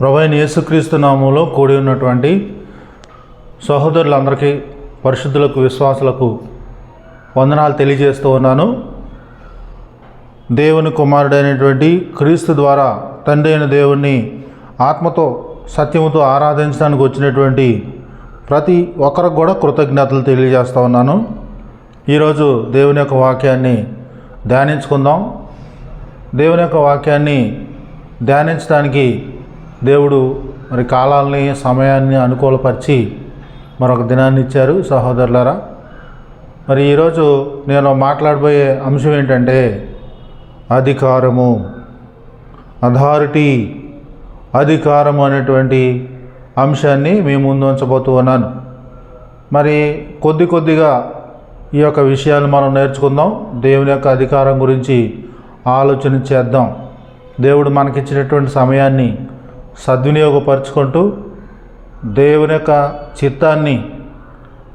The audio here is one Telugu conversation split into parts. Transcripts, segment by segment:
ప్రభైన యేసుక్రీస్తు నామంలో కూడి ఉన్నటువంటి సహోదరులందరికీ పరిశుద్ధులకు విశ్వాసులకు వందనాలు తెలియజేస్తూ ఉన్నాను. దేవుని కుమారుడైనటువంటి క్రీస్తు ద్వారా తండ్రి అయిన దేవుణ్ణి ఆత్మతో సత్యముతో ఆరాధించడానికి వచ్చినటువంటి ప్రతి ఒక్కరికి కూడా కృతజ్ఞతలు తెలియజేస్తూ ఉన్నాను. ఈరోజు దేవుని యొక్క వాక్యాన్ని ధ్యానించుకుందాం. దేవుని యొక్క వాక్యాన్ని ధ్యానించడానికి దేవుడు మరి కాలాల్ని సమయాన్ని అనుకూలపరిచి మరొక దినాన్ని ఇచ్చారు. సహోదరులారా మరి ఈరోజు నేను మాట్లాడబోయే అంశం ఏంటంటే అధికారము. అథారిటీ అధికారము అనేటువంటి అంశాన్ని మీ ముందు ఉంచబోతూ ఉన్నాను. మరి కొద్ది కొద్దిగా ఈ యొక్క విషయాలు మనం నేర్చుకుందాం. దేవుని యొక్క అధికారం గురించి ఆలోచన చేద్దాం. దేవుడు మనకిచ్చినటువంటి సమయాన్ని సద్వినియోగపరుచుకుంటూ దేవుని యొక్క చిత్తాన్ని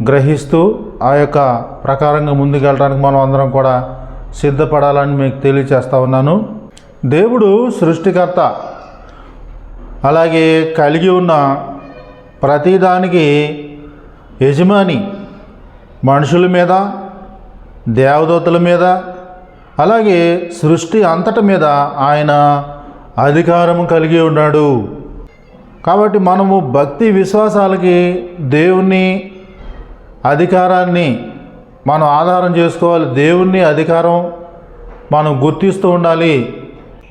గ్రహిస్తూ ఆ యొక్క ప్రకారంగా ముందుకెళ్ళడానికి మనం అందరం కూడా సిద్ధపడాలని మీకు తెలియచేస్తా ఉన్నాను. దేవుడు సృష్టికర్త. అలాగే కలిగి ఉన్న ప్రతిదానికి యజమాని మనుషుల మీద దేవదూతల మీద అలాగే సృష్టి అంతటి మీద ఆయన అధికారం కలిగి ఉన్నాడు. కాబట్టి మనము భక్తి విశ్వాసాలకి దేవుని అధికారాన్ని మనం ఆధారం చేసుకోవాలి. దేవుణ్ణి అధికారం మనం గుర్తిస్తూ ఉండాలి.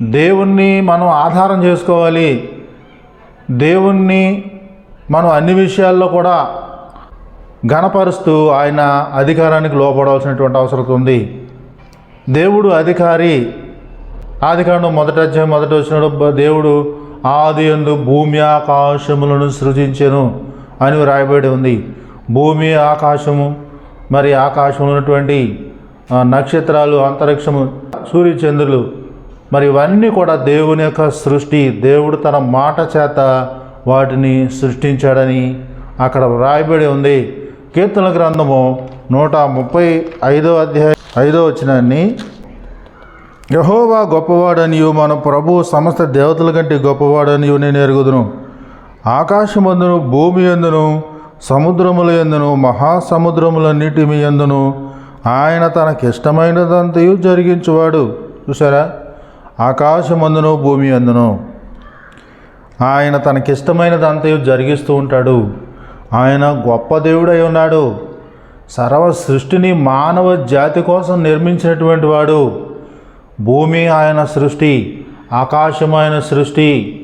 దేవుణ్ణి మనం ఆధారం చేసుకోవాలి. దేవుణ్ణి మనం అన్ని విషయాల్లో కూడా గణపరుస్తూ ఆయన అధికారానికి లోపడాల్సినటువంటి అవసరం ఉంది. దేవుడు అధికారి. ఆదికాండం మొదట అధ్యాయం మొదట వచ్చినప్పుడు దేవుడు ఆది ఎందు భూమి ఆకాశములను సృజించెను అని వ్రాయబడి ఉంది. భూమి ఆకాశము మరి ఆకాశంలో ఉన్నటువంటి నక్షత్రాలు అంతరిక్షము సూర్యచంద్రులు మరి ఇవన్నీ కూడా దేవుని యొక్క సృష్టి. దేవుడు తన మాట చేత వాటిని సృష్టించాడని అక్కడ వ్రాయబడి ఉంది. కీర్తన గ్రంథము నూట ముప్పై ఐదో అధ్యాయం ఐదో వచ్చినాన్ని యహోవా గొప్పవాడనియు మన ప్రభు సమస్త దేవతల కంటే గొప్పవాడనియు నేను ఎరుగుదును. ఆకాశమందును భూమి ఎందును సముద్రముల ఎందును మహాసముద్రములన్నిటి మీ ఎందును ఆయన తనకిష్టమైనదంతయు జరిగించువాడు. చూసారా ఆకాశమందును భూమి అందును ఆయన తనకిష్టమైనదంతయు జరిగిస్తూ ఉంటాడు. ఆయన గొప్ప దేవుడై ఉన్నాడు. సర్వ సృష్టిని మానవ జాతి కోసం నిర్మించినటువంటి వాడు. భూమి ఆయన సృష్టి ఆకాశం ఆయన సృష్టి.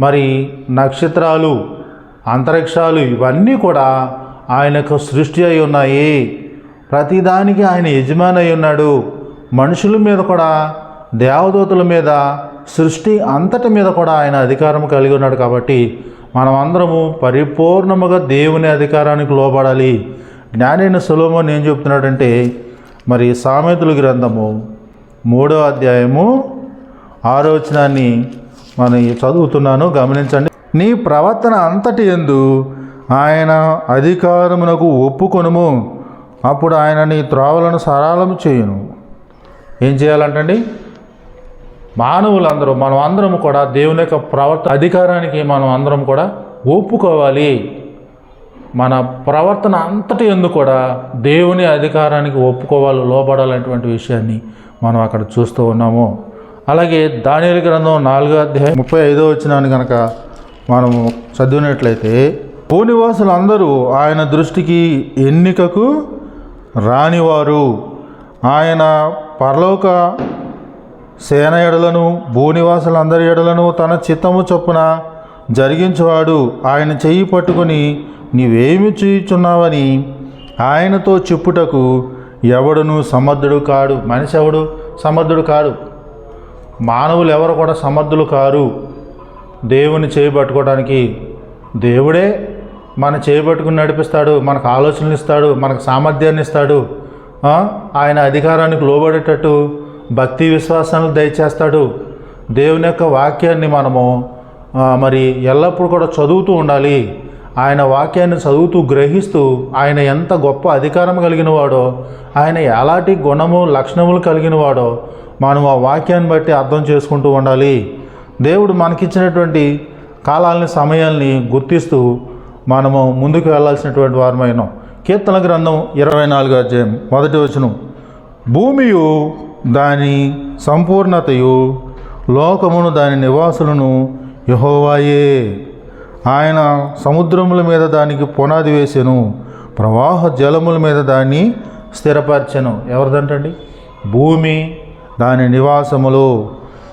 మరి నక్షత్రాలు అంతరిక్షాలు ఇవన్నీ కూడా ఆయనకు సృష్టి అయి ఉన్నాయి. ప్రతిదానికి ఆయన యజమాని అయి ఉన్నాడు. మనుషుల మీద కూడా దేవదూతల మీద సృష్టి అంతటి మీద కూడా ఆయన అధికారం కలిగి ఉన్నాడు కాబట్టి మనం అందరము పరిపూర్ణముగా దేవుని అధికారానికి లోబడాలి. జ్ఞానైన సులభం ఏం చెప్తున్నాడంటే మరి సామెతలు గ్రంథము మూడో అధ్యాయము ఆలోచనాన్ని మనం చదువుతున్నాను గమనించండి. నీ ప్రవర్తన అంతటి ఎందు ఆయన అధికారమునకు ఒప్పుకొనుము. అప్పుడు ఆయన నీ త్రోవలను సరళము చేయును. ఏం చేయాలంటండి? మానవులందరూ మనం అందరం కూడా దేవుని యొక్క ప్రవర్తన అధికారానికి మనం అందరం కూడా ఒప్పుకోవాలి. మన ప్రవర్తన అంతటి ఎందు కూడా దేవుని అధికారానికి ఒప్పుకోవాలి లోబడాలనేటువంటి విషయాన్ని మనం అక్కడ చూస్తూ ఉన్నాము. అలాగే దానియలు గ్రంథం నాలుగో అధ్యాయం ముప్పై ఐదో వచ్చినాన్ని కనుక మనము చదివినట్లయితే భూనివాసులు అందరూ ఆయన దృష్టికి ఎన్నికకు రానివారు. ఆయన పరలోక సేన ఎడలను భూనివాసులందరి ఎడలను తన చిత్తము చొప్పున జరిగించేవాడు. ఆయన చెయ్యి పట్టుకొని నీవేమి చేయుచున్నావని? ఆయనతో చెప్పుటకు ఎవడును సమర్థుడు కాడు. మనిషి ఎవడు? సమర్థుడు కాడు. మానవులు ఎవరు కూడా సమర్థులు కారు. దేవుని చేయబట్టుకోవడానికి దేవుడే మన చేయబట్టుకుని నడిపిస్తాడు. మనకు ఆలోచనలు ఇస్తాడు. మనకు సామర్థ్యాన్ని ఇస్తాడు. ఆయన అధికారానికి లోబడేటట్టు భక్తి విశ్వాసాలను దయచేస్తాడు. దేవుని యొక్క వాక్యాన్ని మనము మరి ఎల్లప్పుడూ కూడా చదువుతూ ఉండాలి. ఆయన వాక్యాన్ని చదువుతూ గ్రహిస్తూ ఆయన ఎంత గొప్ప అధికారం కలిగిన వాడో ఆయన ఎలాంటి గుణము లక్షణములు కలిగిన వాడో మనం ఆ వాక్యాన్ని బట్టి అర్థం చేసుకుంటూ ఉండాలి. దేవుడు మనకిచ్చినటువంటి కాలాలని సమయాల్ని గుర్తిస్తూ మనము ముందుకు వెళ్ళాల్సినటువంటి వారమైనాం. కీర్తన గ్రంథం ఇరవై నాలుగు అధ్యాయం మొదటి వచనం. భూమియు దాని సంపూర్ణతయు లోకమును దాని నివాసులను యహోవాయే. ఆయన సముద్రముల మీద దానికి పునాది వేసెను ప్రవాహ జలముల మీద దాన్ని స్థిరపరచెను. ఎవరిదంటండి? భూమి దాని నివాసములు.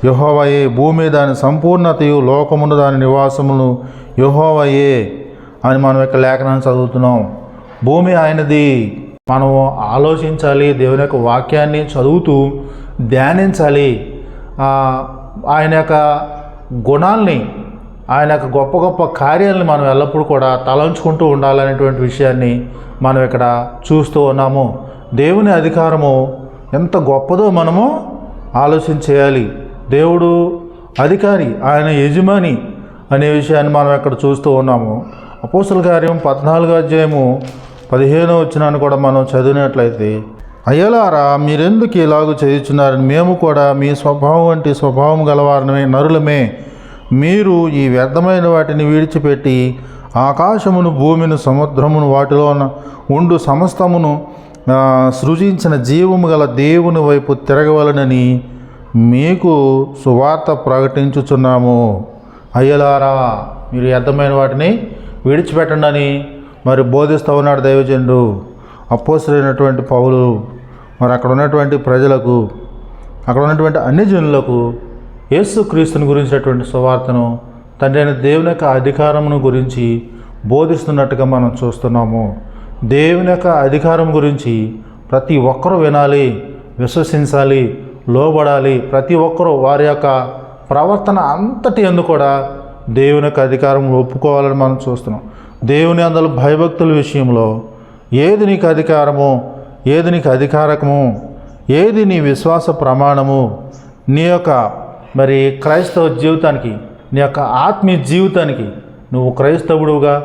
యహోవయే భూమి దాని సంపూర్ణతయు లోకమును దాని నివాసములు యహోవయే అని మనం యొక్క లేఖనాన్ని చదువుతున్నాం. భూమి ఆయనది. మనం ఆలోచించాలి దేవుని యొక్క వాక్యాన్ని చదువుతూ ధ్యానించాలి. ఆయన యొక్క గుణాల్ని ఆయన యొక్క గొప్ప గొప్ప కార్యాలను మనం ఎల్లప్పుడూ కూడా తలంచుకుంటూ ఉండాలనేటువంటి విషయాన్ని మనం ఇక్కడ చూస్తూ ఉన్నాము. దేవుని అధికారము ఎంత గొప్పదో మనము ఆలోచన చేయాలి. దేవుడు అధికారి ఆయన యజమాని అనే విషయాన్ని మనం ఇక్కడ చూస్తూ ఉన్నాము. అపోసల కార్యం పద్నాలుగో అధ్యాయము పదిహేనో వచ్చినాన్ని కూడా మనం చదివినట్లయితే అయ్యలారా మీరెందుకు ఇలాగ చేయుచున్నారని మేము కూడా మీ స్వభావం వంటి స్వభావం గలవారమే నరులమే. మీరు ఈ వ్యర్థమైన వాటిని విడిచిపెట్టి ఆకాశమును భూమిని సముద్రమును వాటిలో ఉండు సమస్తమును సృజించిన జీవము గల దేవుని వైపు తిరగవలనని మీకు సువార్త ప్రకటించుచున్నాము. అయ్యలారా మీరు వ్యర్థమైన వాటిని విడిచిపెట్టండి అని మరి బోధిస్తూ ఉన్నాడు దైవజనుడు అపోసరైనటువంటి పౌలు. మరి అక్కడ ఉన్నటువంటి ప్రజలకు అక్కడ ఉన్నటువంటి అన్ని జనులకు యేసుక్రీస్తుని గురించినటువంటి సువార్తను తండ్రి అయిన దేవుని యొక్క అధికారమును గురించి బోధిస్తున్నట్టుగా మనం చూస్తున్నాము. దేవుని యొక్క అధికారం గురించి ప్రతి ఒక్కరూ వినాలి విశ్వసించాలి లోబడాలి. ప్రతి ఒక్కరూ వారి యొక్క ప్రవర్తన అంతటి ఎందు కూడా దేవుని యొక్క అధికారం ఒప్పుకోవాలని మనం చూస్తున్నాం. దేవుని అందరూ భయభక్తుల విషయంలో ఏది నీకు అధికారము ఏది నీకు అధికారకము ఏది నీ విశ్వాస ప్రమాణము నీ యొక్క మరి క్రైస్తవ జీవితానికి నీ యొక్క ఆత్మీయ జీవితానికి నువ్వు క్రైస్తవుడుగా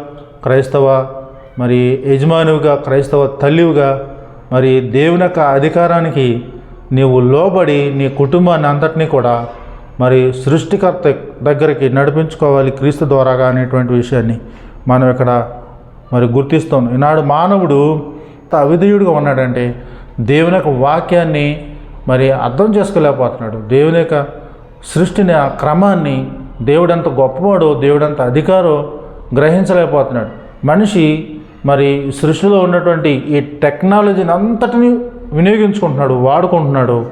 క్రైస్తవ మరి యజమానివిగా క్రైస్తవ తల్లివిగా మరి దేవుని యొక్క అధికారానికి నీవు లోబడి నీ కుటుంబాన్ని అంతటినీ కూడా మరి సృష్టికర్త దగ్గరికి నడిపించుకోవాలి క్రీస్తు ద్వారాగా అనేటువంటి విషయాన్ని మనం ఇక్కడ మరి గుర్తిస్తాం. ఈనాడు మానవుడు అవిధేయుడిగా ఉన్నాడంటే దేవుని యొక్క వాక్యాన్ని మరి అర్థం చేసుకోలేకపోతున్నాడు. దేవుని యొక్క సృష్టిని ఆ క్రమాన్ని దేవుడంత గొప్పవాడో దేవుడంత అధికారో గ్రహించలేకపోతున్నాడు. మనిషి మరి సృష్టిలో ఉన్నటువంటి ఈ టెక్నాలజీని అంతటిని వినియోగించుకుంటున్నాడు వాడుకుంటున్నాడు.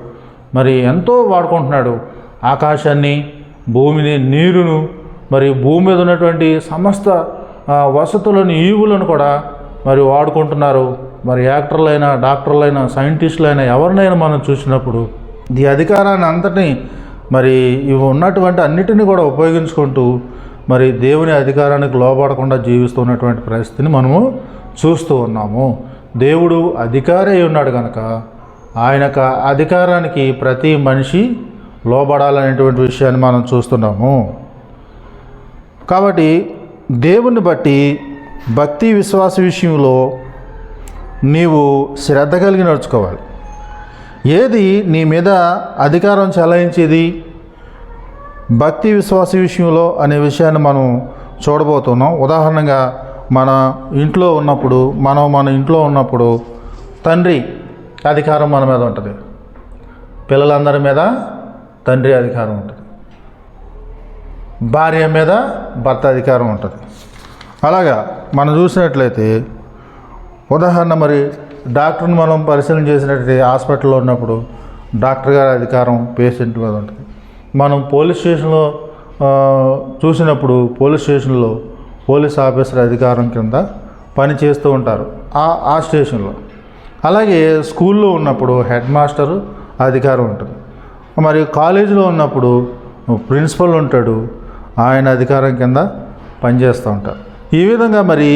మరి ఎంతో వాడుకుంటున్నాడు. ఆకాశాన్ని భూమిని నీరును మరి భూమి మీద ఉన్నటువంటి సమస్త వసతులను ఈవులను కూడా మరి వాడుకుంటున్నారు. మరి యాక్టర్లైనా డాక్టర్లైనా సైంటిస్టులైనా ఎవరినైనా మనం చూసినప్పుడు ఈ అధికారాన్ని అంతటిని మరి ఇవి ఉన్నటువంటి అన్నిటిని కూడా ఉపయోగించుకుంటూ మరి దేవుని అధికారానికి లోపడకుండా జీవిస్తున్నటువంటి పరిస్థితిని మనము చూస్తూ ఉన్నాము. దేవుడు అధికారి అయి ఉన్నాడు కనుక ఆయన అధికారానికి ప్రతి మనిషి లోబడాలనేటువంటి విషయాన్ని మనం చూస్తున్నాము. కాబట్టి దేవుని బట్టి భక్తి విశ్వాస విషయంలో నీవు శ్రద్ధ కలిగి నడుచుకోవాలి. ఏది నీ మీద అధికారం చెలాయించేది? భక్తి విశ్వాస విషయంలో అనే విషయాన్ని మనం చూడబోతున్నాం. ఉదాహరణగా మన ఇంట్లో ఉన్నప్పుడు మనం మన ఇంట్లో ఉన్నప్పుడు తండ్రి అధికారం మన మీద ఉంటుంది. పిల్లలందరి మీద తండ్రి అధికారం ఉంటుంది. భార్య మీద భర్త అధికారం ఉంటుంది. అలాగా మనం చూసినట్లయితే ఉదాహరణ మరి డాక్టర్ని మనం పరిశీలన చేసినట్లయితే హాస్పిటల్లో ఉన్నప్పుడు డాక్టర్ గారి అధికారం పేషెంట్ మీద ఉంటుంది. మనం పోలీస్ స్టేషన్లో చూసినప్పుడు పోలీస్ స్టేషన్లో పోలీస్ ఆఫీసర్ అధికారం కింద పని చేస్తూ ఉంటారు ఆ ఆ స్టేషన్లో. అలాగే స్కూల్లో ఉన్నప్పుడు హెడ్ మాస్టరు అధికారం ఉంటుంది. మరి కాలేజీలో ఉన్నప్పుడు ప్రిన్సిపల్ ఉంటాడు ఆయన అధికారం కింద పనిచేస్తూ ఉంటారు. ఈ విధంగా మరి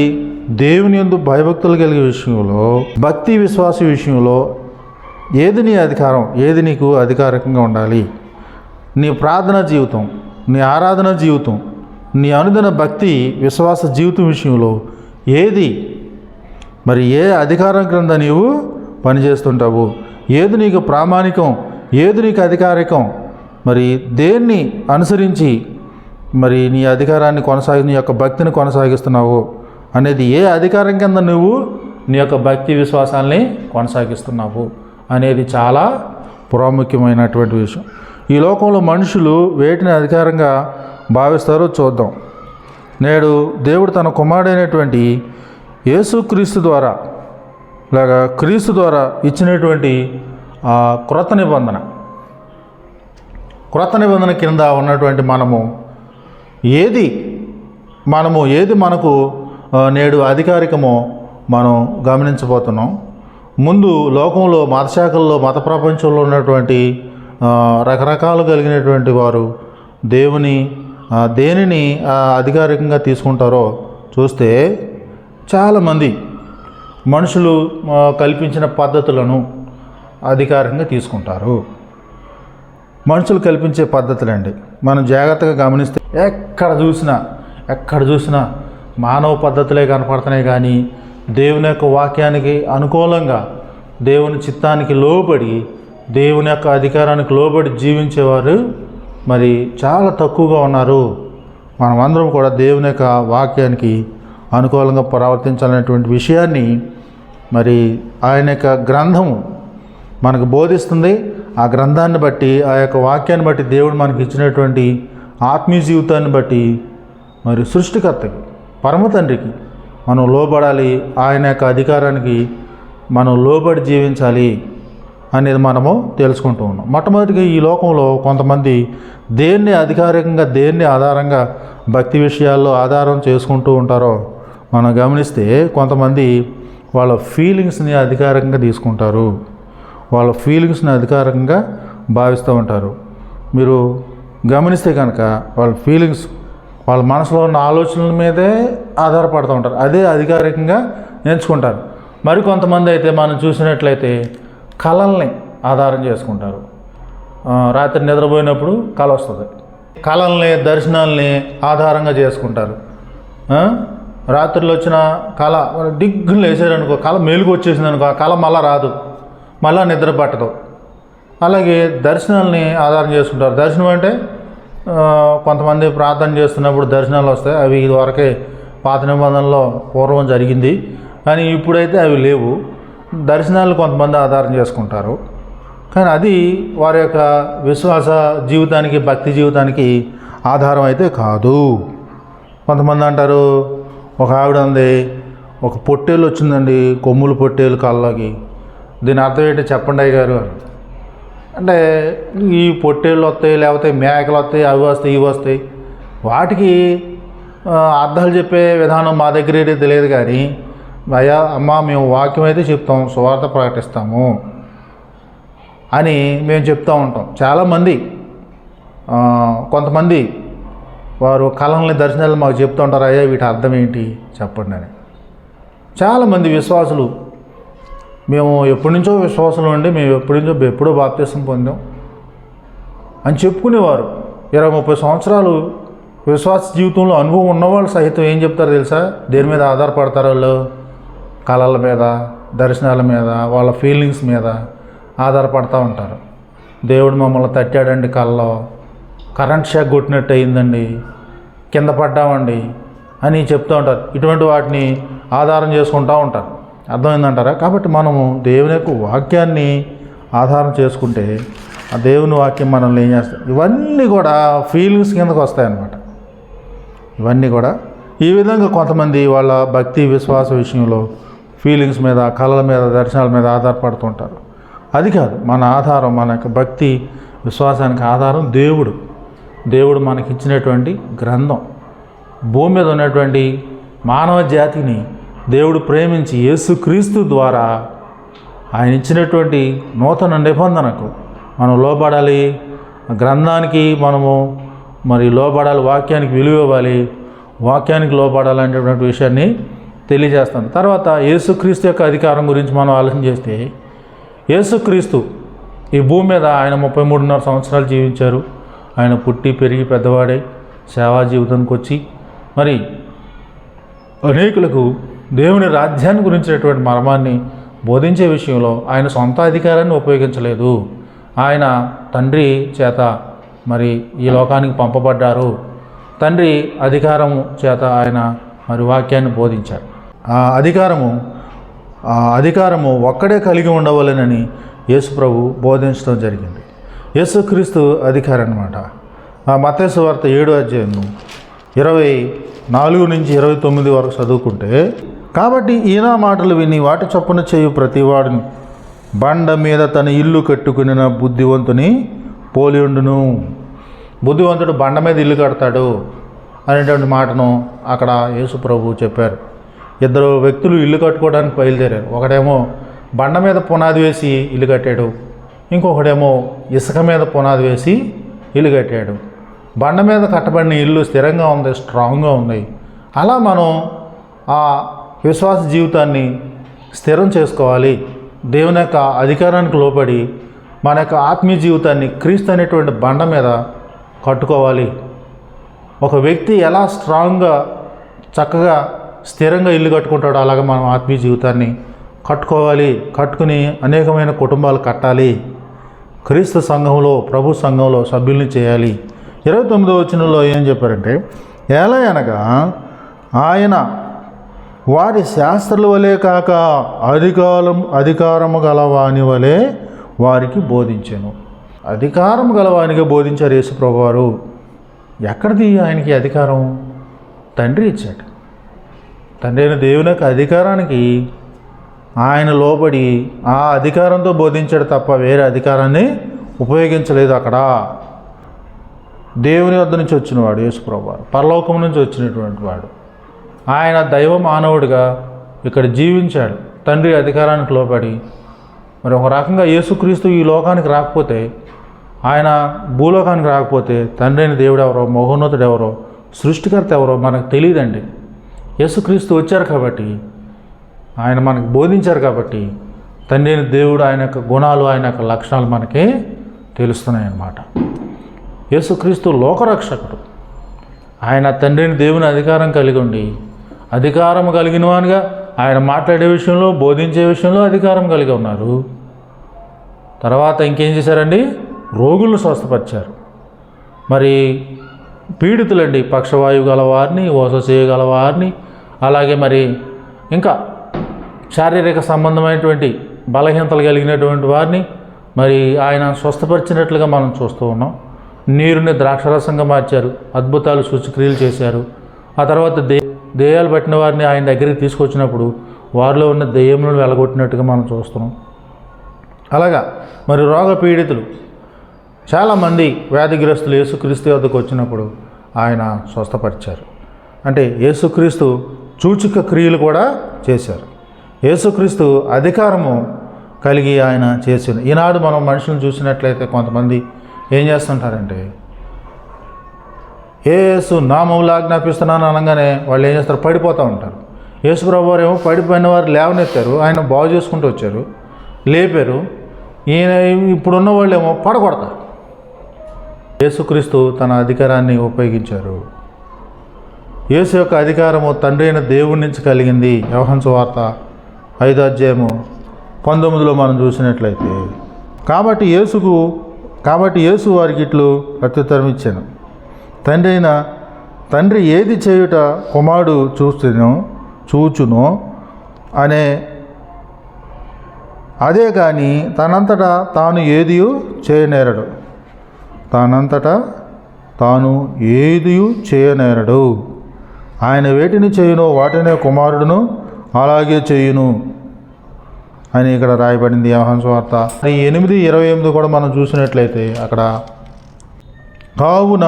దేవుని యందు భయభక్తులు కలిగే విషయంలో భక్తి విశ్వాస విషయంలో ఏది నీ అధికారం ఏది నీకు అధికారికంగా ఉండాలి? నీ ప్రార్థన జీవితం నీ ఆరాధన జీవితం నీ అనుదిన భక్తి విశ్వాస జీవితం విషయంలో ఏది? మరి ఏ అధికారం క్రింద నీవు పనిచేస్తుంటావు? ఏది నీకు ప్రామాణికం? ఏది నీకు అధికారికం? మరి దేన్ని అనుసరించి మరి నీ అధికారాన్ని కొనసాగి నీ యొక్క భక్తిని కొనసాగిస్తున్నావు? అనేది ఏ అధికారం కింద నువ్వు నీ యొక్క భక్తి విశ్వాసాల్ని కొనసాగిస్తున్నావు అనేది చాలా ప్రాముఖ్యమైనటువంటి విషయం. ఈ లోకంలో మనుషులు వేటిని అధికారంగా భావిస్తారో చూద్దాం. నేడు దేవుడు తన కుమారుడైనటువంటి యేసుక్రీస్తు ద్వారా లేక క్రీస్తు ద్వారా ఇచ్చినటువంటి ఆ క్రొత్త నిబంధన క్రొత్త నిబంధన కింద ఉన్నటువంటి మనము ఏది మనము ఏది మనకు నేడు అధికారికమో మనం గమనించబోతున్నాం. ముందు లోకంలో మత శాఖల్లో మత ప్రపంచంలో ఉన్నటువంటి రకరకాలు కలిగినటువంటి వారు దేవుని దేనిని అధికారికంగా తీసుకుంటారో చూస్తే చాలామంది మనుషులు కల్పించిన పద్ధతులను అధికారికంగా తీసుకుంటారు. మనుషులు కల్పించే పద్ధతులండి. మనం జాగ్రత్తగా గమనిస్తే ఎక్కడ చూసినా ఎక్కడ చూసినా మానవ పద్ధతులే కనపడుతున్నాయి కానీ దేవుని యొక్క వాక్యానికి అనుకూలంగా దేవుని చిత్తానికి లోబడి దేవుని యొక్క అధికారానికి లోబడి జీవించేవారు మరి చాలా తక్కువగా ఉన్నారు. మనమందరం కూడా దేవుని యొక్క వాక్యానికి అనుకూలంగా ప్రవర్తించాలనేటువంటి విషయాన్ని మరి ఆయన యొక్క గ్రంథము మనకు బోధిస్తుంది. ఆ గ్రంథాన్ని బట్టి ఆ యొక్క వాక్యాన్ని బట్టి దేవుడు మనకి ఇచ్చినటువంటి ఆత్మీయ జీవితాన్ని బట్టి మరి సృష్టికర్తకి పరమ తండ్రికి మనం లోబడాలి ఆయన యొక్క అధికారానికి మనం లోబడి జీవించాలి అనేది మనము తెలుసుకుంటూ ఉన్నాం. మొట్టమొదటిగా ఈ లోకంలో కొంతమంది దేన్ని అధికారికంగా దేన్ని ఆధారంగా భక్తి విషయాల్లో ఆధారం చేసుకుంటూ ఉంటారో మనం గమనిస్తే కొంతమంది వాళ్ళ ఫీలింగ్స్ని అధికారికంగా తీసుకుంటారు. వాళ్ళ ఫీలింగ్స్ని అధికారికంగా భావిస్తూ ఉంటారు. మీరు గమనిస్తే కనుక వాళ్ళ ఫీలింగ్స్ వాళ్ళ మనసులో ఉన్న ఆలోచనల మీదే ఆధారపడుతూ ఉంటారు. అదే అధికారికంగా ఎంచుకుంటారు. మరి కొంతమంది అయితే మనం చూసినట్లయితే కళల్ని ఆధారం చేసుకుంటారు. రాత్రి నిద్రపోయినప్పుడు కళ వస్తుంది. కళల్ని దర్శనాల్ని ఆధారంగా చేసుకుంటారు. రాత్రిలో వచ్చిన కళ డిగ్గులు వేసారనుకో కళ మేలుకు వచ్చేసింది అనుకో ఆ కళ మళ్ళా రాదు. మళ్ళా నిద్ర పట్టదు. అలాగే దర్శనాల్ని ఆధారం చేసుకుంటారు. దర్శనం అంటే కొంతమంది ప్రార్థన చేస్తున్నప్పుడు దర్శనాలు వస్తాయి. అవి ఇదివరకే పాత నిబంధనలో పూర్వం జరిగింది. కానీ ఇప్పుడైతే అవి లేవు. దర్శనాలు కొంతమంది ఆధారం చేసుకుంటారు. కానీ అది వారి యొక్క విశ్వాస జీవితానికి భక్తి జీవితానికి ఆధారం అయితే కాదు. కొంతమంది అంటారు ఒక ఆవిడ ఉంది ఒక పొట్టేలు వచ్చిందండి కొమ్ములు పొట్టేలు కాళ్ళకి. దీని అర్థం ఏంటి చెప్పండి అయ్య గారు అంటే ఈ పొట్టేళ్ళు వస్తాయి లేకపోతే మేకలు వస్తాయి అవి వస్తాయి ఇవి వస్తాయి. వాటికి అర్థాలు చెప్పే విధానం మా దగ్గర అయితే తెలియదు కానీ అయ్యా అమ్మ మేము వాక్యం అయితే చెప్తాం సువార్త ప్రకటిస్తాము అని మేము చెప్తూ ఉంటాం. చాలామంది కొంతమంది వారు కళల్ని దర్శనాలు మాకు చెప్తూ ఉంటారు అయ్యా వీటి అర్థం ఏంటి? చెప్పండి అని. చాలామంది విశ్వాసులు మేము ఎప్పటి నుంచో విశ్వాసం ఉండి మేము ఎప్పటి నుంచో ఎప్పుడో బాప్తీసం పొందాం అని చెప్పుకునేవారు. ఇరవై ముప్పై సంవత్సరాలు విశ్వాస జీవితంలో అనుభవం ఉన్నవాళ్ళు సహితం ఏం చెప్తారో తెలుసా? దేని మీద ఆధారపడతారు వాళ్ళు? కళల మీద దర్శనాల మీద వాళ్ళ ఫీలింగ్స్ మీద ఆధారపడతా ఉంటారు. దేవుడు మమ్మల్ని తట్టాడండి కళ్ళలో. కరెంట్ షాక్ కొట్టినట్టు అయిందండి. కింద పడ్డామండి అని చెప్తూ ఉంటారు. ఇటువంటి వాటిని ఆధారం చేసుకుంటూ ఉంటారు. అర్థమైందంటారా? కాబట్టి మనము దేవుని యొక్క వాక్యాన్ని ఆధారం చేసుకుంటే ఆ దేవుని వాక్యం మనల్ని ఏం చేస్తాం ఇవన్నీ కూడా ఫీలింగ్స్ కిందకు వస్తాయన్నమాట. ఇవన్నీ కూడా ఈ విధంగా కొంతమంది వాళ్ళ భక్తి విశ్వాస విషయంలో ఫీలింగ్స్ మీద కళల మీద దర్శనాల మీద ఆధారపడుతుంటారు అది కాదు మన ఆధారం మన యొక్క భక్తి విశ్వాసానికి ఆధారం దేవుడు. దేవుడు మనకి ఇచ్చినటువంటి గ్రంథం. భూమి మీద ఉన్నటువంటి మానవ జాతిని దేవుడు ప్రేమించి యేసుక్రీస్తు ద్వారా ఆయన ఇచ్చినటువంటి నూతన నిబంధనకు మనం లోబడాలి. గ్రంథానికి మనము మరి లోబడాలి వాక్యానికి విలువ ఇవ్వాలి. వాక్యానికి లోబడాలి అనేటువంటి విషయాన్ని తెలియజేస్తాను. తర్వాత యేసుక్రీస్తు యొక్క అధికారం గురించి మనం ఆలోచన చేస్తే యేసుక్రీస్తు ఈ భూమి మీద ఆయన ముప్పై మూడున్నర సంవత్సరాలు జీవించారు. ఆయన పుట్టి పెరిగి పెద్దవాడే సేవా జీవితానికి వచ్చి మరి అనేకులకు దేవుని రాజ్యాన్ని గురించినటువంటి మర్మాన్ని బోధించే విషయంలో ఆయన సొంత అధికారాన్ని ఉపయోగించలేదు. ఆయన తండ్రి చేత మరి ఈ లోకానికి పంపబడ్డారు. తండ్రి అధికారము చేత ఆయన మరి వాక్యాన్ని బోధించారు. ఆ అధికారము ఆ అధికారము ఒక్కడే కలిగి ఉండవలెనని యేసుప్రభు బోధించడం జరిగింది. యేసుక్రీస్తు అధికారం అనమాట ఆ వార్త ఏడు అధ్యాయము ఇరవై నాలుగు నుంచి ఇరవై తొమ్మిది వరకు చదువుకుంటే కాబట్టి ఈయన మాటలు విని వాటి చొప్పున చేయు ప్రతివాడును. బండ మీద తన ఇల్లు కట్టుకుని బుద్ధివంతుని పోలియుండును. బుద్ధివంతుడు బండ మీద ఇల్లు కడతాడు అనేటువంటి మాటను అక్కడ యేసు ప్రభు చెప్పారు. ఇద్దరు వ్యక్తులు ఇల్లు కట్టుకోవడానికి బయలుదేరారు. ఒకడేమో బండ మీద పునాది వేసి ఇల్లు కట్టాడు. ఇంకొకడేమో ఇసుక మీద పునాది వేసి ఇల్లు కట్టాడు. బండ మీద కట్టబడిన ఇల్లు స్థిరంగా ఉంది స్ట్రాంగ్గా ఉంది. అలా మనం ఆ విశ్వాస జీవితాన్ని స్థిరం చేసుకోవాలి. దేవుని యొక్క అధికారానికి లోబడి మన యొక్క ఆత్మీయ జీవితాన్ని క్రీస్తు అనేటువంటి బండ మీద కట్టుకోవాలి. ఒక వ్యక్తి ఎలా స్ట్రాంగ్గా చక్కగా స్థిరంగా ఇల్లు కట్టుకుంటాడో అలాగే మనం ఆత్మీయ జీవితాన్ని కట్టుకోవాలి. కట్టుకుని అనేకమైన కుటుంబాలు కట్టాలి. క్రీస్తు సంఘంలో ప్రభు సంఘంలో సభ్యుల్ని చేయాలి. ఇరవై తొమ్మిదో వచనంలో ఏం చెప్పారంటే ఎలా అనగా ఆయన వారి శాస్త్రుల వలె కాక అధికారం అధికారము గలవాని వలె వారికి బోధించాను. అధికారం గలవానికి బోధించారు యేసు ప్రభువారు. ఎక్కడిది ఆయనకి అధికారం? తండ్రి ఇచ్చాడు. తండ్రి అయిన దేవుని యొక్క అధికారానికి ఆయన లోబడి ఆ అధికారంతో బోధించాడు తప్ప వేరే అధికారాన్ని ఉపయోగించలేదు అక్కడ. దేవుని వద్ద నుంచి వచ్చినవాడు యేసుప్రభు పరలోకం నుంచి వచ్చినటువంటి వాడు. ఆయన దైవ మానవుడిగా ఇక్కడ జీవించాడు. తండ్రి అధికారానికి లోపడి మరి ఒక రకంగా యేసుక్రీస్తు ఈ లోకానికి రాకపోతే ఆయన భూలోకానికి రాకపోతే తండ్రి అయిన దేవుడు ఎవరో మహోన్నతుడు ఎవరో సృష్టికర్త ఎవరో మనకు తెలియదండి. యేసుక్రీస్తు వచ్చారు కాబట్టి ఆయన మనకు బోధించారు కాబట్టి తండ్రి అయిన దేవుడు ఆయన యొక్క గుణాలు ఆయన యొక్క లక్షణాలు మనకి తెలుస్తున్నాయి అన్నమాట యేసుక్రీస్తు లోకరక్షకుడు. ఆయన తండ్రిని దేవుని అధికారం కలిగి ఉండి అధికారం కలిగిన వానిగా ఆయన మాట్లాడే విషయంలో బోధించే విషయంలో అధికారం కలిగి ఉన్నారు. తర్వాత ఇంకేం చేశారండి? రోగులను స్వస్థపరిచారు. మరి పీడితులండి పక్షవాయువు గల వారిని చేయగలవారిని వారిని అలాగే మరి ఇంకా శారీరక సంబంధమైనటువంటి బలహీనతలు కలిగినటువంటి వారిని మరి ఆయన స్వస్థపరిచినట్లుగా మనం చూస్తూ ఉన్నాం. నీరుని ద్రాక్షరసంగా మార్చారు. అద్భుతాలు సూచక్రియలు చేశారు. ఆ తర్వాత దే దెయ్యాలు పట్టిన వారిని ఆయన దగ్గరికి తీసుకొచ్చినప్పుడు వారిలో ఉన్న దెయ్యములను వెలగొట్టినట్టుగా మనం చూస్తున్నాం. అలాగా మరి రోగ పీడితులు చాలామంది వ్యాధిగ్రస్తులు యేసుక్రీస్తు వద్దకు వచ్చినప్పుడు ఆయన స్వస్థపరిచారు. అంటే యేసుక్రీస్తు సూచిక క్రియలు కూడా చేశారు. యేసుక్రీస్తు అధికారము కలిగి ఆయన చేసింది ఈనాడు మనం మనుషులను చూసినట్లయితే కొంతమంది ఏం చేస్తుంటారంటే ఏ నామంలో ఆజ్ఞాపిస్తున్నాను అనగానే వాళ్ళు ఏం చేస్తారు? పడిపోతూ ఉంటారు. యేసు వారు ఏమో పడిపోయిన వారు లేవనెత్తారు ఆయన బాగు చేసుకుంటూ వచ్చారు లేపారు. ఈయన ఇప్పుడున్న వాళ్ళు ఏమో పడగొడతారు. యేసుక్రీస్తు తన అధికారాన్ని ఉపయోగించారు. యేసు యొక్క అధికారము తండ్రి అయిన దేవుడి నుంచి కలిగింది. వ్యవహంస వార్త ఐదో అధ్యాయము పంతొమ్మిదిలో మనం చూసినట్లయితే కాబట్టి యేసుకు కాబట్టి యేసు వారికి ఇట్లు ప్రత్యుత్తరం ఇచ్చాను. తండ్రి అయిన తండ్రి ఏది చేయుట కుమారుడు చూస్తునో చూచునో అనే అదే కానీ తనంతటా తాను ఏదియు చేయనేరడు. తనంతటా తాను ఏదియు చేయనేరడు. ఆయన వేటిని చేయునో వాటినే కుమారుడును అలాగే చేయును. అని ఇక్కడ రాయబడింది వ్యవహంస వార్త ఈ ఎనిమిది ఇరవై ఎనిమిది కూడా మనం చూసినట్లయితే అక్కడ కావున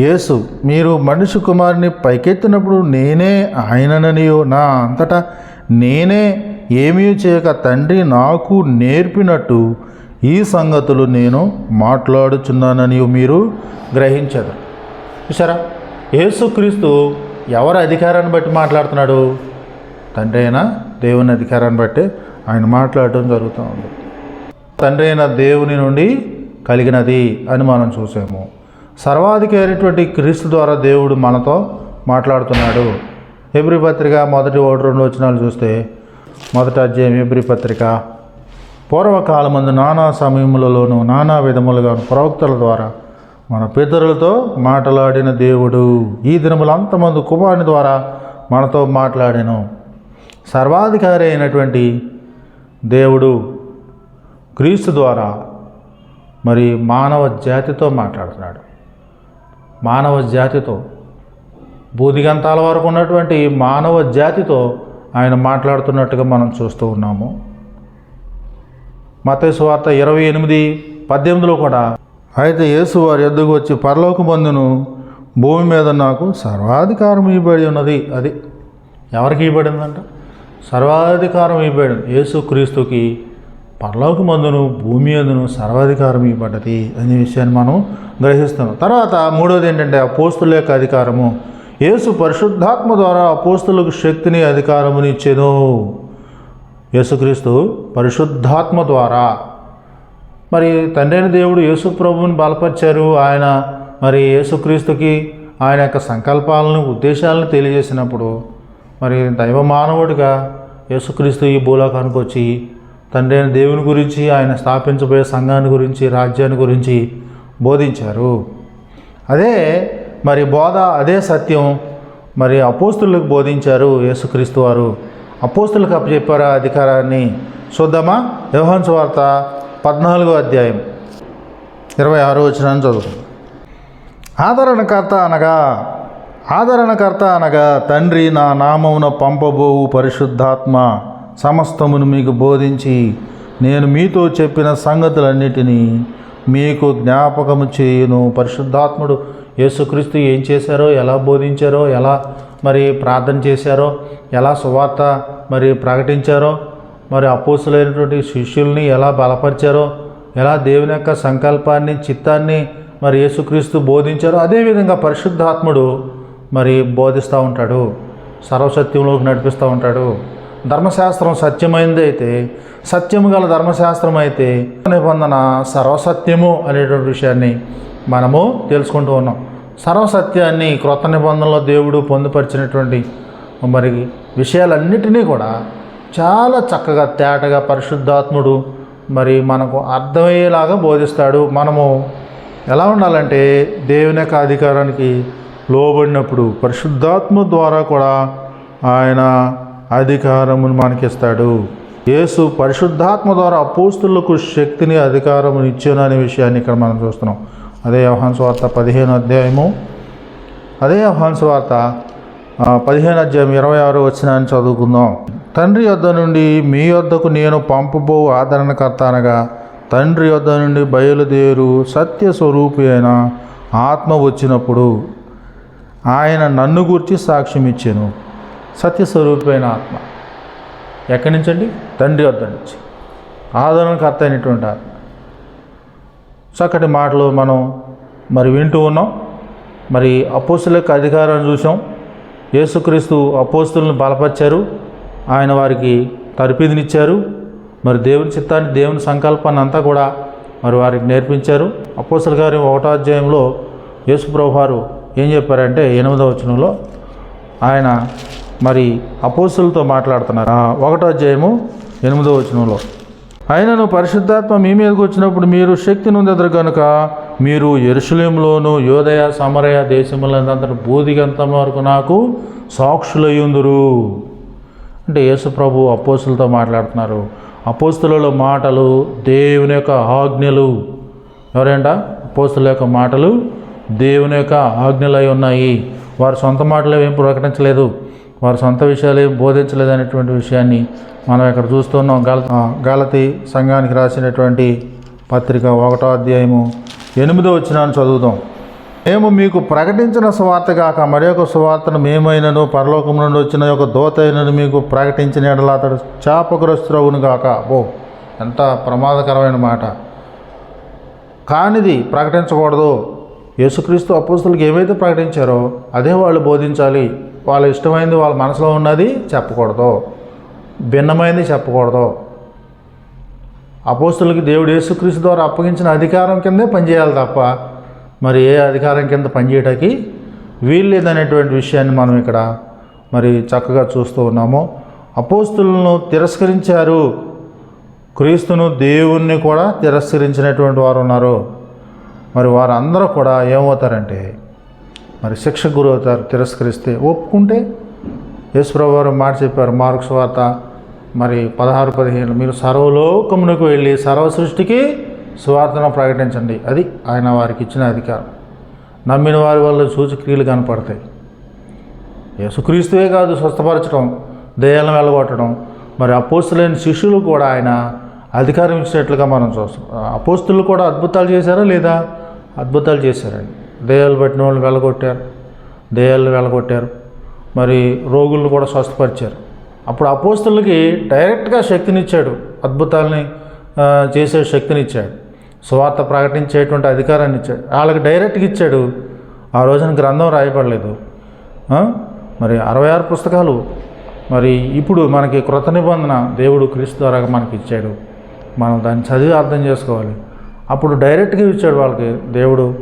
యేసు మీరు మనిషి కుమారుని పైకెత్తినప్పుడు నేనే ఆయనననియో. నా అంతటా నేనే ఏమీ చేయక తండ్రి నాకు నేర్పినట్టు ఈ సంగతులు నేను మాట్లాడుచున్నానని మీరు గ్రహించదు చూసారా యేసుక్రీస్తు ఎవరి అధికారాన్ని బట్టి మాట్లాడుతున్నాడు? తండ్రి అయినా దేవుని అధికారాన్ని బట్టి ఆయన మాట్లాడటం జరుగుతూ ఉంది తండ్రి అయిన దేవుని నుండి కలిగినది అని మనం చూసాము. సర్వాధికారైనటువంటి క్రీస్తు ద్వారా దేవుడు మనతో మాట్లాడుతున్నాడు. ఎబ్రి పత్రిక మొదటి ఒకటి రెండు వచనాలు చూస్తే మొదటి అధ్యాయం ఎబ్రి పత్రిక పూర్వకాలమందు నానా సమయములలోనూ నానా విధములుగా ప్రవక్తల ద్వారా మన పితరులతో మాట్లాడిన దేవుడు. ఈ దినములంతమంది కుమారుని ద్వారా మనతో మాట్లాడాను. సర్వాధికారి అయినటువంటి దేవుడు క్రీస్తు ద్వారా మరి మానవ జాతితో మాట్లాడుతున్నాడు. మానవ జాతితో బూదిగంతాల వరకు ఉన్నటువంటి మానవ జాతితో ఆయన మాట్లాడుతున్నట్టుగా మనం చూస్తూ ఉన్నాము. మతేసు వార్త ఇరవై ఎనిమిది పద్దెనిమిదిలో కూడా అయితే యేసు వారి ఎద్దుకు వచ్చి పరలోక బంధును భూమి మీద నాకు సర్వాధికారం ఇవ్వబడి ఉన్నది. అది ఎవరికి ఇవ్వబడిందంట? సర్వాధికారం ఇవ్వబడి యేసు క్రీస్తుకి పరలోక మందును భూమి అందును సర్వాధికారం ఇవ్వబడ్డది అనే విషయాన్ని మనం గ్రహిస్తున్నాం. తర్వాత మూడోది ఏంటంటే అపోస్తుల యొక్క అధికారము. యేసు పరిశుద్ధాత్మ ద్వారా అపోస్తులకు శక్తిని అధికారముని ఇచ్చేను. యేసుక్రీస్తు పరిశుద్ధాత్మ ద్వారా. మరి తండ్రైన దేవుడు యేసు ప్రభువుని బలపరిచారు. ఆయన మరి యేసుక్రీస్తుకి ఆయన యొక్క సంకల్పాలను ఉద్దేశాలను తెలియజేసినప్పుడు మరి దైవ మానవుడిగా యేసుక్రీస్తు ఈ భూలోకానికి వచ్చి తండ్రి అయిన దేవుని గురించి ఆయన స్థాపించబోయే సంఘాన్ని గురించి రాజ్యాన్ని గురించి బోధించారు. అదే మరి బోధ అదే సత్యం మరి అపోస్తులకు బోధించారు యేసుక్రీస్తు వారు. అపోస్తులకు అప్పచెప్పారు అధికారాన్ని చూద్దామా? వ్యవహన్స్ వార్త పద్నాలుగో అధ్యాయం ఇరవై ఆరో వచ్చినాన్ని చదువు ఆదరణకర్త అనగా ఆదరణకర్త అనగా తండ్రి నా నామమున పంపబోవు పరిశుద్ధాత్మ సమస్తమును మీకు బోధించి నేను మీతో చెప్పిన సంగతులన్నిటినీ మీకు జ్ఞాపకము చేయును. పరిశుద్ధాత్ముడు యేసుక్రీస్తు ఏం చేశారో ఎలా బోధించారో ఎలా మరి ప్రార్థన చేశారో ఎలా సువార్త మరి ప్రకటించారో మరి అపోసులైనటువంటి శిష్యుల్ని ఎలా బలపరిచారో ఎలా దేవుని యొక్క సంకల్పాన్ని చిత్తాన్ని మరి యేసుక్రీస్తు బోధించారో అదేవిధంగా పరిశుద్ధాత్ముడు మరి బోధిస్తూ ఉంటాడు సర్వసత్యంలోకి నడిపిస్తూ ఉంటాడు. ధర్మశాస్త్రం సత్యమైంది అయితే సత్యము గల ధర్మశాస్త్రం అయితే నిబంధన సర్వసత్యము అనేటువంటి విషయాన్ని మనము తెలుసుకుంటూ ఉన్నాం. సర్వసత్యాన్ని క్రొత్త నిబంధనలో దేవుడు పొందుపరిచినటువంటి మరి విషయాలన్నిటినీ కూడా చాలా చక్కగా తేటగా పరిశుద్ధాత్ముడు మరి మనకు అర్థమయ్యేలాగా బోధిస్తాడు. మనము ఎలా ఉండాలంటే దేవుని యొక్క అధికారానికి లోబడినప్పుడు పరిశుద్ధాత్మ ద్వారా కూడా ఆయన అధికారమును మనకిస్తాడు. యేసు పరిశుద్ధాత్మ ద్వారా అపోస్తులకు శక్తిని అధికారమును ఇచ్చాను అనే విషయాన్ని ఇక్కడ మనం చూస్తున్నాం. అదే వ్యవహాన్స్ వార్త పదిహేను అధ్యాయము. అదే వ్యవహాన్స్ వార్త పదిహేను అధ్యాయం ఇరవై ఆరు వచ్చిన అని చదువుకుందాం. తండ్రి యొద్ద నుండి మీ యొద్దకు నేను పంపబో ఆదరణకర్త అనగా తండ్రి యొద్ద నుండి బయలుదేరు సత్య స్వరూపి అయిన ఆత్మ వచ్చినప్పుడు ఆయన నన్ను గురించి సాక్ష్యం ఇచ్చాను. సత్యస్వరూపమైన ఆత్మ. ఎక్కడి నుంచి అండి తండ్రి వద్ద నుంచి. ఆదరణకర్త అయినటువంటి ఆత్మ. చక్కటి మాటలు మనం మరి వింటూ ఉన్నాం. మరి అపోస్తులకు యొక్క అధికారాన్ని చూసాం యేసుక్రీస్తు అపోస్తులను బలపరిచారు. ఆయన వారికి తరపిదినిచ్చారు మరి దేవుని చిత్తాన్ని దేవుని సంకల్పాన్ని అంతా కూడా మరి వారికి నేర్పించారు. అపోసల గారి ఒకటో అధ్యాయంలో యేసుప్రభు వారు ఏం చెప్పారంటే ఎనిమిదవ వచనంలో ఆయన మరి అపోస్తులతో మాట్లాడుతున్నారు. ఒకటో అధ్యాయము ఎనిమిదవ వచనంలో. అయినను పరిశుద్ధాత్మ మీ మీదకి వచ్చినప్పుడు మీరు శక్తి నొందెదరు కనుక మీరు ఎరుసలేంలోను యోదయ సమరయ దేశములందరూ బూదిగంతం వరకు నాకు సాక్షులయ్యుందురు. అంటే యేసు ప్రభు అపోస్తులతో మాట్లాడుతున్నారు. అపోస్తుల మాటలు దేవుని యొక్క ఆజ్ఞలు. ఎవరేంట? అపోస్తుల యొక్క మాటలు దేవుని యొక్క ఆజ్ఞలై ఉన్నాయి. వారి సొంత మాటలు ఏం ప్రకటించలేదు. వారి సొంత విషయాలు ఏం బోధించలేదు అనేటువంటి విషయాన్ని మనం ఇక్కడ చూస్తున్నాం. గల గలతి సంఘానికి రాసినటువంటి పత్రిక ఒకటో అధ్యాయము ఎనిమిదో వచ్చినాన్ని చదువుదాం. మేము మీకు ప్రకటించిన సువార్త కాక మరి యొక్క సువార్తను మేమైనను పరలోకం నుండి వచ్చిన ఒక అయినను మీకు ప్రకటించిన ఎడల అతడు చాపగ్రస్తురవును కాక ఓ ఎంత ప్రమాదకరమైన మాట. కానిది ప్రకటించకూడదు. యేసుక్రీస్తు అపోస్తులకు ఏమైతే ప్రకటించారో అదే వాళ్ళు బోధించాలి. వాళ్ళ ఇష్టమైనది వాళ్ళ మనసులో ఉన్నది చెప్పకూడదు. భిన్నమైనది చెప్పకూడదు. అపోస్తులకి దేవుడు యేసుక్రీస్తు ద్వారా అప్పగించిన అధికారం కిందే పనిచేయాలి తప్ప మరి ఏ అధికారం కింద పనిచేయటానికి వీలు లేదనేటువంటి విషయాన్ని మనం ఇక్కడ మరి చక్కగా చూస్తూ ఉన్నాము. అపోస్తులను తిరస్కరించారు. క్రీస్తును దేవుణ్ణి కూడా తిరస్కరించినటువంటి వారు ఉన్నారు. మరి వారందరూ కూడా ఏమవుతారంటే మరి శిక్ష గురి అవుతారు తిరస్కరిస్తే ఒప్పుకుంటే యేసుప్రభు వారు మాట చెప్పారు మార్క్స్ వార్త మరి పదహారు పదిహేను మీరు సర్వలోకమునకు వెళ్ళి సర్వ సృష్టికి సువార్తను ప్రకటించండి. అది ఆయన వారికి ఇచ్చిన అధికారం. నమ్మిన వారి వల్ల సూచక్రియలు కనపడతాయి. యేసుక్రీస్తువే కాదు స్వస్థపరచడం దయ్యాలను వెళ్ళగొట్టడం మరి అపోస్తులైన శిష్యులు కూడా ఆయన అధికారం ఇచ్చినట్లుగా మనం చూస్తాం. అపోస్తులు కూడా అద్భుతాలు చేశారా లేదా? అద్భుతాలు చేశారండి. దయ్యాలు పట్టిన వాళ్ళు వెళ్ళగొట్టారు. దయ్యాలు వెళ్ళగొట్టారు. మరి రోగులను కూడా స్వస్థపరిచారు. అప్పుడు అపోస్తులకి డైరెక్ట్గా శక్తినిచ్చాడు. అద్భుతాలని చేసే శక్తినిచ్చాడు. సువార్త ప్రకటించేటువంటి అధికారాన్ని ఇచ్చాడు. వాళ్ళకి డైరెక్ట్గా ఇచ్చాడు. ఆ రోజున గ్రంథం రాయబడలేదు. మరి అరవై ఆరు పుస్తకాలు. మరి ఇప్పుడు మనకి కృత నిబంధన దేవుడు క్రీస్తు ద్వారా మనకి ఇచ్చాడు. మనం దాన్ని చదివి అర్థం చేసుకోవాలి. అప్పుడు డైరెక్ట్గా ఇచ్చాడు వాళ్ళకి దేవుడు.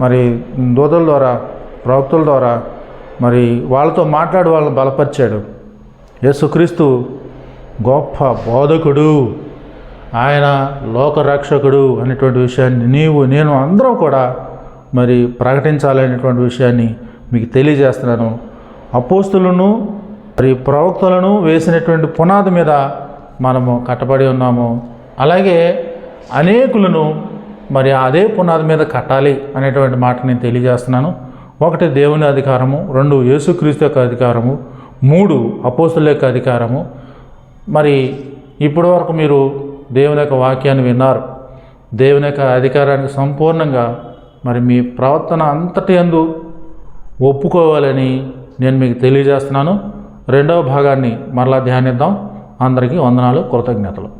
మరి దూతల ద్వారా ప్రవక్తల ద్వారా మరి వాళ్ళతో మాట్లాడి వాళ్ళని బలపరిచాడు. యేసుక్రీస్తు గొప్ప బోధకుడు. ఆయన లోకరక్షకుడు అనేటువంటి విషయాన్ని నీవు నేను అందరూ కూడా మరి ప్రకటించాలనేటువంటి విషయాన్ని మీకు తెలియజేస్తున్నాను. అపోస్తులను మరి ప్రవక్తలను వేసినటువంటి పునాది మీద మనము కట్టబడి ఉన్నాము. అలాగే అనేకులను మరి అదే పునాది మీద కట్టాలి అనేటువంటి మాట నేను తెలియజేస్తున్నాను. ఒకటి దేవుని అధికారము రెండు యేసుక్రీస్తు యొక్క అధికారము మూడు అపోస్తుల యొక్క అధికారము. మరి ఇప్పటి వరకు మీరు దేవుని యొక్క వాక్యాన్ని విన్నారు. దేవుని యొక్క అధికారానికి సంపూర్ణంగా మరి మీ ప్రవర్తన అంతటి అందు ఒప్పుకోవాలని నేను మీకు తెలియజేస్తున్నాను. రెండవ భాగాన్ని మరలా ధ్యానిద్దాం. అందరికీ వందనాలు కృతజ్ఞతలు.